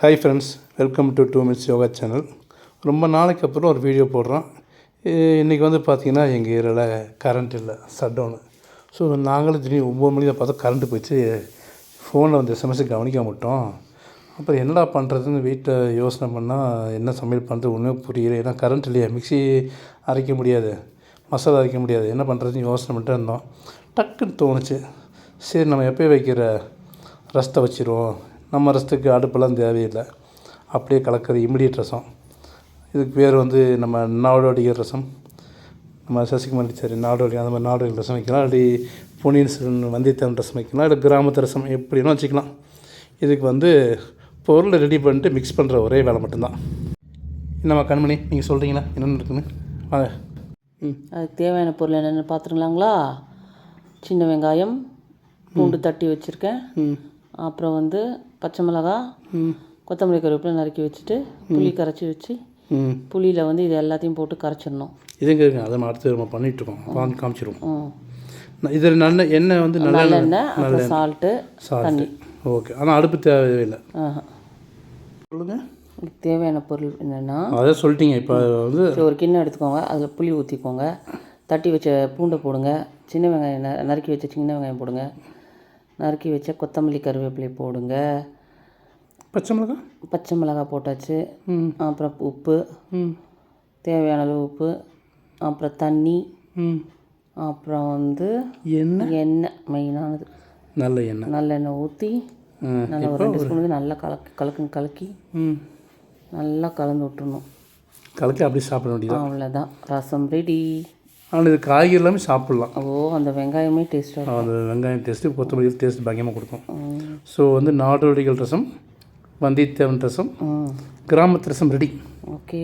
Hi friends welcome to two minutes yoga channel ரொம்ப நாளைக்கு அப்புறம் ஒரு வீடியோ போடுறோம். இன்றைக்கி வந்து பார்த்திங்கன்னா எங்கள் ஏரியாவில் கரண்ட் இல்லை சட்டவுனு ஸோ நாங்களும் திடீர்னு ஒம்பது மணிக்கு தான் பார்த்தா கரண்ட்டு போயிடுச்சு. ஃபோனில் வந்து எஸ்எம்எஸ் கவனிக்க மாட்டோம் அப்புறம் என்னடா பண்ணுறதுன்னு வீட்டில் யோசனை பண்ணால் என்ன சமையல் பண்ணுறது ஒன்றுமே புரியல. ஏன்னா கரண்ட் இல்லையா மிக்ஸி அரைக்க முடியாது மசாலா அரைக்க முடியாது. என்ன பண்ணுறதுன்னு யோசனை பண்ணிட்டு இருந்தோம். டக்குன்னு தோணுச்சு. சரி நம்ம எப்போயும் வைக்கிற ரசத்தை வச்சிருவோம். நம்ம ரசத்துக்கு அடுப்பெல்லாம் தேவையில்லை. அப்படியே கலக்கிற இமிடியட் ரசம். இதுக்கு பேர் வந்து நம்ம நாடோடிகள் ரசம். நம்ம சசிகுமார் சரி நாடோடி அந்த மாதிரி நாடோடி ரசம் வைக்கலாம். அப்படி பொன்னியின் செல்வன் வந்தியத்தேவன் ரசம் வைக்கலாம். இல்லை கிராமத்து ரசம் எப்படினா வச்சுக்கலாம். இதுக்கு வந்து பொருளை ரெடி பண்ணிட்டு மிக்ஸ் பண்ணுற ஒரே வேலை மட்டும்தான். என்னம்மா கண்மணி நீங்கள் சொல்கிறீங்களா என்னென்ன இருக்குன்னு? வாங்க. ம் அதுக்கு தேவையான பொருள் என்னென்னு பார்த்துருங்களாங்களா சின்ன வெங்காயம் பூண்டு தட்டி வச்சுருக்கேன். ம். அப்புறம் வந்து பச்சை மிளகா கொத்தமல்லி கருவேப்பிலை நறுக்கி வச்சுட்டு புளி கரைச்சி வச்சு புளியில் வந்து இது எல்லாத்தையும் போட்டு கரைச்சிடணும். இதுங்க இருக்குங்க அதை அடுத்து நம்ம பண்ணிகிட்ருக்கோம் வாங்கி காமிச்சிருவோம். இதில் நல்ல எண்ணெய் வந்து நல்ல நல்லெண்ணெய் அப்புறம் சால்ட்டு சால்ட்டு ஓகே. ஆனால் அடுப்பு தேவையில்லை. சொல்லுங்கள் தேவையான பொருள் என்னென்னா அதை சொல்லிட்டீங்க. இப்போ வந்து ஒரு கிண்ணம் எடுத்துக்கோங்க. அதில் புளி ஊற்றிக்கோங்க தட்டி வச்ச பூண்டை போடுங்க. சின்ன வெங்காயம் நறுக்கி வச்ச சின்ன வெங்காயம் போடுங்க. நறுக்கி வச்ச கொத்தமல்லி கருவேப்பிலை போடுங்க. பச்சை மிளகா? பச்சை மிளகாய் போட்டாச்சு. அப்புறம் உப்பு. தேவையான அளவு உப்பு. அப்புறம் தண்ணி. அப்புறம் வந்து எண்ணெய்? எண்ணெய் மெயினானது. நல்ல எண்ணெய். நல்லெண்ணெய் ஊற்றி நல்லா ஒரு ரெண்டு ஸ்பூன் நல்லா கலக்கி கலக்கி ம். நல்லா கலந்து விட்டுறணும் கலக்கி அப்படியே சாப்பிட வேண்டியது அவ்வளோதான் ரசம் ரெடி ஆனால் இது காய்கறி எல்லாமே சாப்பிட்லாம். ஓ அந்த வெங்காயமே டேஸ்ட்டாக அந்த வெங்காயம் டேஸ்ட்டு கொத்தமல்லி டேஸ்ட் பயங்கரமாக கொடுக்கும். ஸோ வந்து நாடோடிகள் ரசம் வந்தியத்தேவன் ரசம் கிராமத்து ரசம் ரெடி. ஓகே.